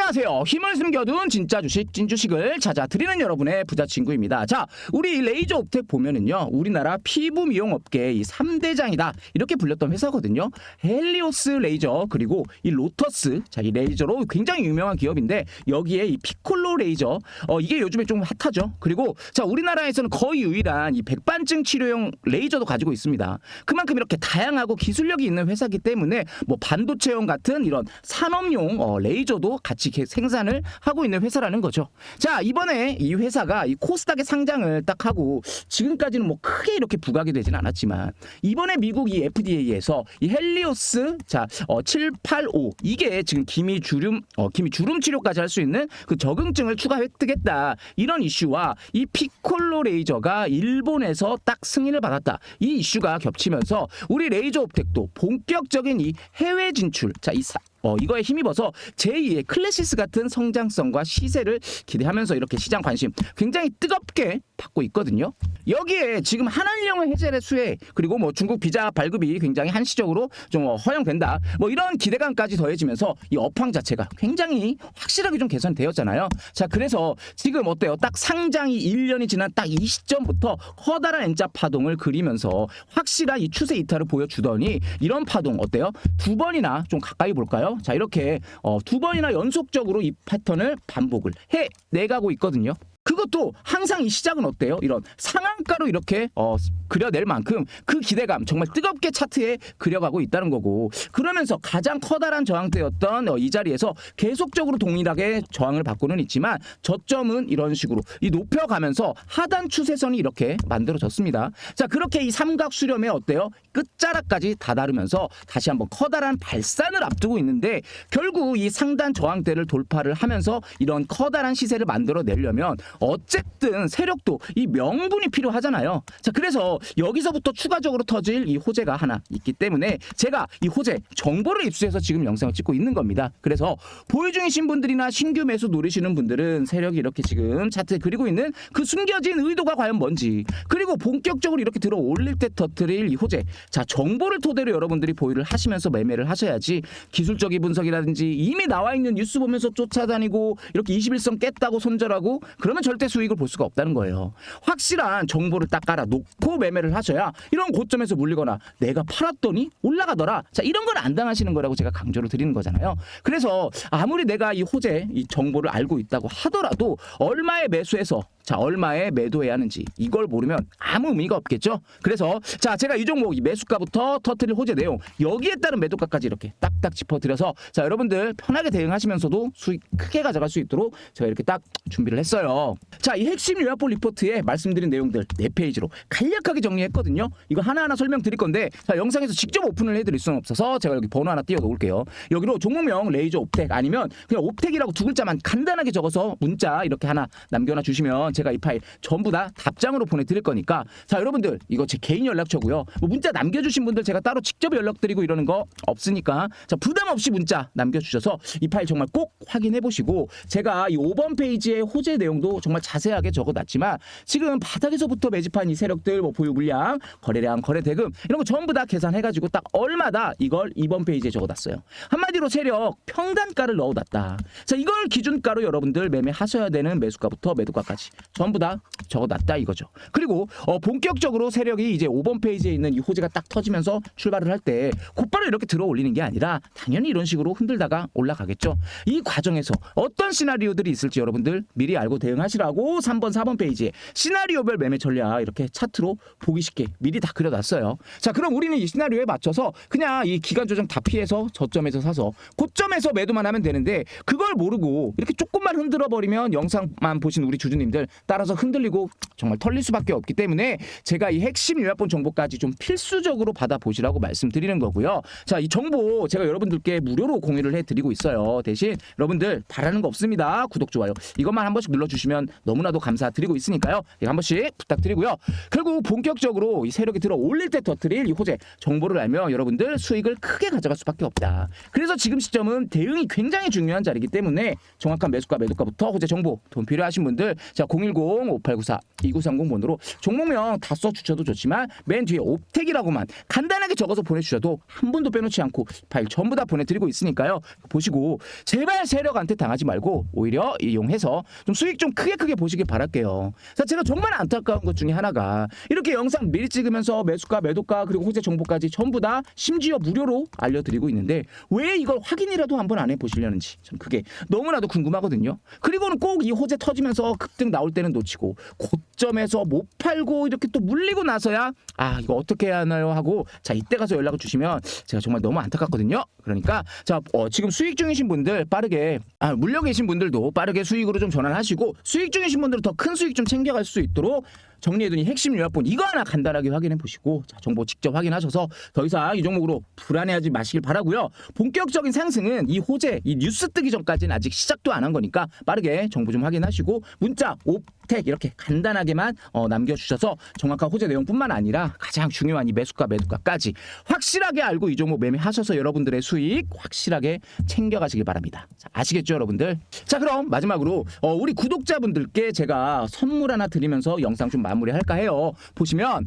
안녕하세요. 힘을 숨겨둔 진짜 주식, 찐주식을 찾아드리는 여러분의 부자 친구입니다. 자, 우리 이 레이저 옵텍 보면은요, 우리나라 피부 미용 업계의 이 3대장이다. 이렇게 불렸던 회사거든요. 헬리오스 레이저, 그리고 이 로터스. 자, 이 레이저로 굉장히 유명한 기업인데, 여기에 이 피콜로 레이저. 어, 이게 요즘에 좀 핫하죠. 그리고, 자, 우리나라에서는 거의 유일한 이 백반증 치료용 레이저도 가지고 있습니다. 그만큼 이렇게 다양하고 기술력이 있는 회사기 때문에, 뭐 반도체용 같은 이런 산업용 어, 레이저도 같이 이렇게 생산을 하고 있는 회사라는 거죠. 자 이번에 이 회사가 이 코스닥에 상장을 딱 하고 지금까지는 뭐 크게 이렇게 부각이 되진 않았지만 이번에 미국 이 FDA에서 이 헬리오스 자 어, 785 이게 지금 기미 주름 어, 기미 주름 치료까지 할 수 있는 그 적응증을 추가 획득했다 이런 이슈와 이 피콜로 레이저가 일본에서 딱 승인을 받았다 이 이슈가 겹치면서 우리 레이저 옵텍도 본격적인 이 해외 진출 자 이 어, 이거에 힘입어서 제2의 클래시스 같은 성장성과 시세를 기대하면서 이렇게 시장 관심 굉장히 뜨겁게 받고 있거든요. 여기에 지금 한한령의 해제의 수혜 그리고 뭐 중국 비자 발급이 굉장히 한시적으로 좀 어, 허용된다. 뭐 이런 기대감까지 더해지면서 이 업황 자체가 굉장히 확실하게 좀 개선되었잖아요. 자, 그래서 지금 어때요? 딱 상장이 1년이 지난 딱 이 시점부터 커다란 N자 파동을 그리면서 확실한 이 추세 이탈을 보여주더니 이런 파동 어때요? 두 번이나 좀 가까이 볼까요? 자 이렇게 어, 두 번이나 연속적으로 이 패턴을 반복을 해 내가고 있거든요. 그것도 항상 이 시작은 어때요? 이런 상한가로 이렇게 어, 그려낼 만큼 그 기대감 정말 뜨겁게 차트에 그려가고 있다는 거고 그러면서 가장 커다란 저항대였던 어, 이 자리에서 계속적으로 동일하게 저항을 받고는 있지만 저점은 이런 식으로 이 높여가면서 하단 추세선이 이렇게 만들어졌습니다. 자 그렇게 이 삼각 수렴에 어때요? 끝자락까지 다다르면서 다시 한번 커다란 발산을 앞두고 있는데 결국 이 상단 저항대를 돌파를 하면서 이런 커다란 시세를 만들어내려면 어쨌든 세력도 이 명분이 필요하잖아요. 자, 그래서 여기서부터 추가적으로 터질 이 호재가 하나 있기 때문에 제가 이 호재 정보를 입수해서 지금 영상을 찍고 있는 겁니다. 그래서 보유 중이신 분들이나 신규 매수 노리시는 분들은 세력이 이렇게 지금 차트에 그리고 있는 그 숨겨진 의도가 과연 뭔지 그리고 본격적으로 이렇게 들어 올릴 때 터트릴 이 호재 자 정보를 토대로 여러분들이 보유를 하시면서 매매를 하셔야지 기술적인 분석이라든지 이미 나와 있는 뉴스 보면서 쫓아다니고 이렇게 21선 깼다고 손절하고 그러면 절대 수익을 볼 수가 없다는 거예요. 확실한 정보를 딱 깔아 놓고 매매를 하셔야 이런 고점에서 물리거나 내가 팔았더니 올라가더라. 자, 이런 건안 당하시는 거라고 제가 강조를 드리는 거잖아요. 그래서 아무리 내가 이 호재 이 정보를 알고 있다고 하더라도 얼마에 매수해서 자, 얼마에 매도해야 하는지 이걸 모르면 아무 의미가 없겠죠. 그래서 자, 제가 이 종목 이 매수가부터 터트릴 호재 내용 여기에 따른 매도가까지 이렇게 딱딱 짚어드려서 자, 여러분들 편하게 대응하시면서도 수익 크게 가져갈 수 있도록 제가 이렇게 딱 준비를 했어요. 자, 이 핵심 요약본 리포트에 말씀드린 내용들 네 페이지로 간략하게 정리했거든요. 이거 하나하나 설명드릴 건데 자, 영상에서 직접 오픈을 해드릴 수는 없어서 제가 여기 번호 하나 띄워 놓을게요. 여기로 종목명 레이저 옵텍 아니면 그냥 옵텍이라고 두 글자만 간단하게 적어서 문자 이렇게 하나 남겨놔 주시면 제가 이 파일 전부 다 답장으로 보내드릴 거니까 자 여러분들 이거 제 개인 연락처고요. 뭐 문자 남겨주신 분들 제가 따로 직접 연락드리고 이러는 거 없으니까 자 부담 없이 문자 남겨주셔서 이 파일 정말 꼭 확인해 보시고 제가 이 5번 페이지의 호재 내용도 정말 자세하게 적어놨지만 지금 바닥에서부터 매집한 이 세력들 뭐 보유 물량 거래량 거래 대금 이런 거 전부 다 계산해가지고 딱 얼마다 이걸 2번 페이지에 적어놨어요. 한마디로 세력 평단가를 넣어놨다. 자 이걸 기준가로 여러분들 매매하셔야 되는 매수가부터 매도가까지 전부 다 적어놨다 이거죠. 그리고 어, 본격적으로 세력이 이제 5번 페이지에 있는 이 호재가 딱 터지면서 출발을 할 때 곧바로 이렇게 들어 올리는 게 아니라 당연히 이런 식으로 흔들다가 올라가겠죠. 이 과정에서 어떤 시나리오들이 있을지 여러분들 미리 알고 대응하시라고 3번, 4번 페이지에 시나리오별 매매 전략 이렇게 차트로 보기 쉽게 미리 다 그려놨어요. 자, 그럼 우리는 이 시나리오에 맞춰서 그냥 이 기간 조정 다 피해서 저점에서 사서 고점에서 매도만 하면 되는데 그걸 모르고 이렇게 조금만 흔들어 버리면 영상만 보신 우리 주주님들 따라서 흔들리고 정말 털릴 수밖에 없기 때문에 제가 이 핵심 요약본 정보까지 좀 필수적으로 받아 보시라고 말씀드리는 거고요. 자, 이 정보 제가 여러분들께 무료로 공유를 해 드리고 있어요. 대신 여러분들 바라는 거 없습니다. 구독 좋아요. 이것만 한 번씩 눌러 주시면 너무나도 감사드리고 있으니까요. 이거 한 번씩 부탁드리고요. 결국 본격적으로 이 세력이 들어 올릴 때 터트릴 이 호재 정보를 알면 여러분들 수익을 크게 가져갈 수밖에 없다. 그래서 지금 시점은 대응이 굉장히 중요한 자리이기 때문에 정확한 매수가 매도가부터 호재 정보 돈 필요하신 분들 자 010-5894-2930번으로 종목명 다 써주셔도 좋지만 맨 뒤에 옵텍이라고만 간단하게 적어서 보내주셔도 한 분도 빼놓지 않고 파일 전부 다 보내드리고 있으니까요. 보시고 제발 세력한테 당하지 말고 오히려 이용해서 좀 수익 좀 크게 크게 보시길 바랄게요. 자, 제가 정말 안타까운 것 중에 하나가 이렇게 영상 미리 찍으면서 매수가, 매도가 그리고 호재 정보까지 전부 다 심지어 무료로 알려드리고 있는데 왜 이걸 확인이라도 한번 안 해보시려는지 전 그게 너무나도 궁금하거든요. 그리고는 꼭 이 호재 터지면서 급등 나올 때는 놓치고 고점에서 못 팔고 이렇게 또 물리고 나서야 아 이거 어떻게 해야 하나요 하고 자 이때 가서 연락을 주시면 제가 정말 너무 안타깝거든요. 그러니까 자 어, 지금 수익 중이신 분들 빠르게 아 물려 계신 분들도 빠르게 수익으로 좀 전환하시고 수익 중이신 분들은 더 큰 수익 좀 챙겨갈 수 있도록 정리해둔 이 핵심 요약본 이거 하나 간단하게 확인해 보시고 자, 정보 직접 확인하셔서 더 이상 이 종목으로 불안해하지 마시길 바라고요. 본격적인 상승은 이 호재 이 뉴스 뜨기 전까지는 아직 시작도 안 한 거니까 빠르게 정보 좀 확인하시고 문자 옵택 이렇게 간단하게만 어, 남겨주셔서 정확한 호재 내용뿐만 아니라 가장 중요한 이 매수가 매도가까지 확실하게 알고 이 종목 매매하셔서 여러분들의 수익 확실하게 챙겨가시길 바랍니다. 자, 아시겠죠 여러분들? 자 그럼 마지막으로 어, 우리 구독자분들께 제가 선물 하나 드리면서 영상 좀 마무리할까 해요. 보시면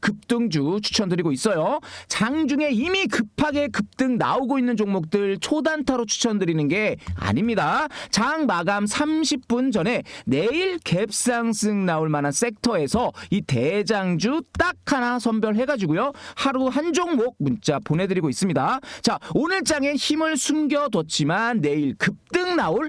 급등주 추천드리고 있어요. 장중에 이미 급하게 급등 나오고 있는 종목들 초단타로 추천드리는 게 아닙니다. 장 마감 30분 전에 내일 갭상승 나올 만한 섹터에서 이 대장주 딱 하나 선별해가지고요. 하루 한 종목 문자 보내드리고 있습니다. 자, 오늘 장에 힘을 숨겨뒀지만 내일 급등 나올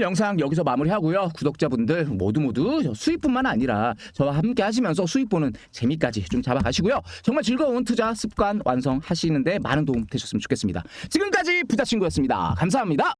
오늘 영상 여기서 마무리하고요. 구독자분들 모두 모두 수익뿐만 아니라 저와 함께 하시면서 수익 보는 재미까지 좀 잡아가시고요. 정말 즐거운 투자 습관 완성하시는데 많은 도움 되셨으면 좋겠습니다. 지금까지 부자 친구였습니다. 감사합니다.